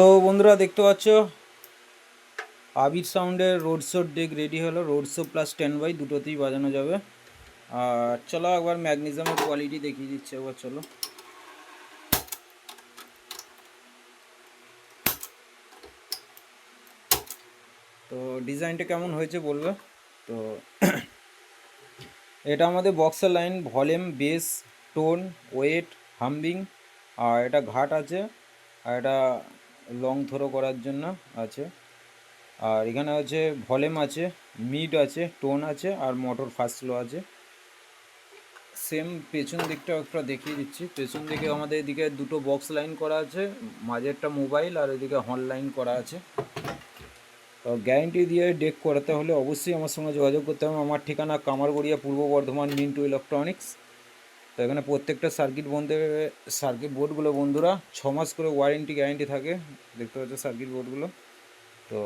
তো বন্ধুরা দেখতে পাচ্ছ, আবির সাউন্ডের রোড শোর ডেক রেডি হলো। Road show plus ten by দুটোতেই বাজানো যাবে। আর চলো একবার ম্যাগনেজিয়ামের কোয়ালিটি দেখিয়ে দিচ্ছে একবার, চলো। তো ডিজাইনটা কেমন হয়েছে বলবে? তো এটা আমাদের বক্সের line volume bass tone wait হাম্বিং আর এটা ঘাট আছে। আর এটা লং থ্রো করার জন্য আছে। আর এখানে আছে ভলিউম আছে মিড আছে টোন আছে, আর মোটর ফার্স্ট স্লো আছে। সেম পেছন দিকটা একটা দেখিয়ে দিচ্ছি। পেছন দিকে আমাদের এদিকে দুটো বক্স লাইন করা আছে মাঝেরটা মোবাইল আর এদিকে হর্ন লাইন করা আছে। তো গ্যারেন্টি দিয়ে ডেক করাতে হলে অবশ্যই আমার সঙ্গে যোগাযোগ করতে হবে। আমার ঠিকানা কামারগড়িয়া, পূর্ব বর্ধমান মিন্টু ইলেকট্রনিক্স তো এখানে প্রত্যেকটা সার্কিট বন্ধের সার্কিট বোর্ডগুলো বন্ধুরা, ছ মাস করে ওয়ারেন্টি গ্যারেন্টি থাকে। দেখতে পাচ্ছ সার্কিট বোর্ডগুলো তো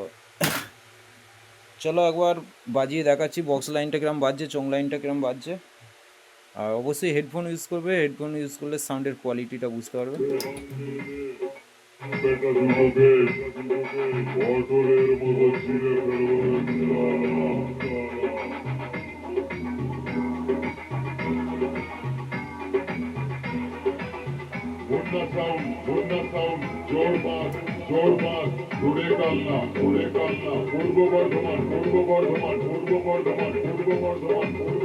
চলো একবার বাজিয়ে দেখাচ্ছি। বক্স লাইনটা কিরম বাজছে চং লাইনটা কিরম বাজছে। আর অবশ্যই হেডফোন ইউজ করবে। হেডফোন ইউজ করলে সাউন্ডের কোয়ালিটিটা বুঝতে পারবে। মতো ছিঁড়ে ফেলব বন্যা সাউন্ড বন্যা সাউন্ড জোর পাস জোর পাস ঘুরে কালনা ঘুরে কালনা পূর্ব বর্ধমান পূর্ব বর্ধমান পূর্ব বর্ধমান পূর্ব বর্ধমান পূর্ব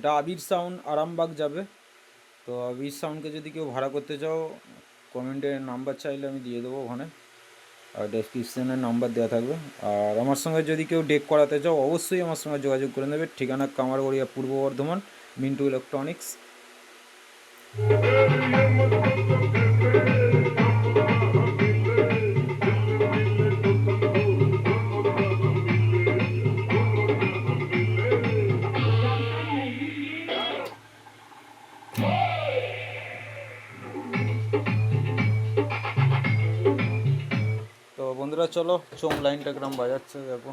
এটা আবির সাউন্ড আরামবাগ যাবে। তো আবির সাউন্ডকে যদি কেউ ভাড়া করতে চাও কমেন্টের নাম্বার চাইলে আমি দিয়ে দেবো ওখানে। আর ডেসক্রিপশানে নাম্বার দেওয়া থাকবে। আর আমার সঙ্গে যদি কেউ ডেক করাতে চাও, অবশ্যই আমার সঙ্গে যোগাযোগ করে নেবে। ঠিকানা কামারগড়িয়া, পূর্ব বর্ধমান, মিন্টু ইলেকট্রনিক্স বন্ধুরা চলো চোম লাইনটা গ্রাম বাজাচ্ছে দেখো।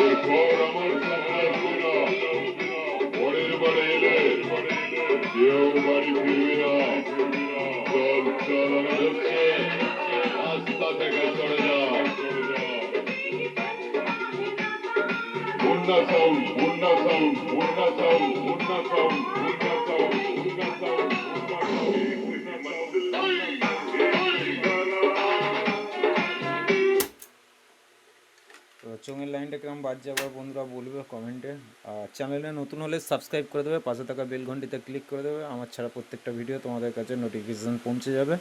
এরপর আমার সামনে পরের চোঙের লাইনটা কেমন বাজছে আবার বন্ধুরা বলবে কমেন্টে। আর চ্যানেলে নতুন হলে সাবস্ক্রাইব করে দেবে, পাশে থাকা বেল ঘন্টিতে ক্লিক করে দেবে, আমার ছাড়া প্রত্যেকটা ভিডিও তোমাদের কাছে নোটিফিকেশান পৌঁছে যাবে।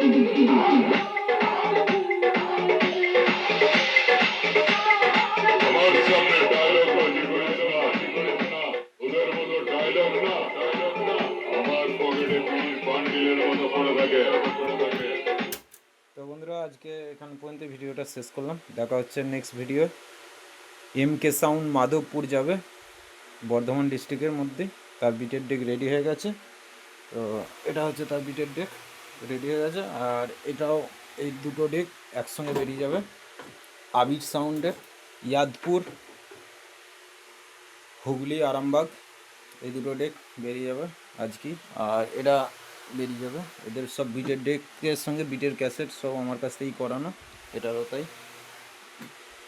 তো বন্ধুরা, আজকে এখান পর্যন্ত ভিডিওটা শেষ করলাম। দেখা হচ্ছে next video M K sound Madhabpur যাবে, বর্ধমান ডিস্ট্রিক্টের মধ্যে। তার বিটের ডেক রেডি হয়ে গেছে। তো এটা হচ্ছে তার বিটের ডেক রেডি হয়ে গেছে। আর এটাও এই দুটো ডেক একসঙ্গে বেরিয়ে যাবে। আবির সাউন্ডের ইয়াদপুর, হুগলি, আরামবাগ, এই দুটো ডেক বেরিয়ে যাবে আজকে আর এটা বেরিয়ে যাবে। এদের সব বিটের ডেকের সঙ্গে, বিটের ক্যাসেট সব আমার কাছ থেকেই করানো। এটারও তাই।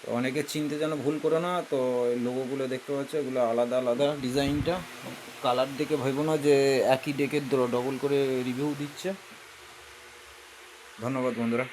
তো অনেকে চিনতে যেন ভুল করো না, তো লোগোগুলো দেখতে পাচ্ছ, এগুলো আলাদা আলাদা ডিজাইনটা কালার দেখে ভেবো না যে একই ডেকের ডবল করে রিভিউ দিচ্ছে। ধন্যবাদ বন্ধুরা।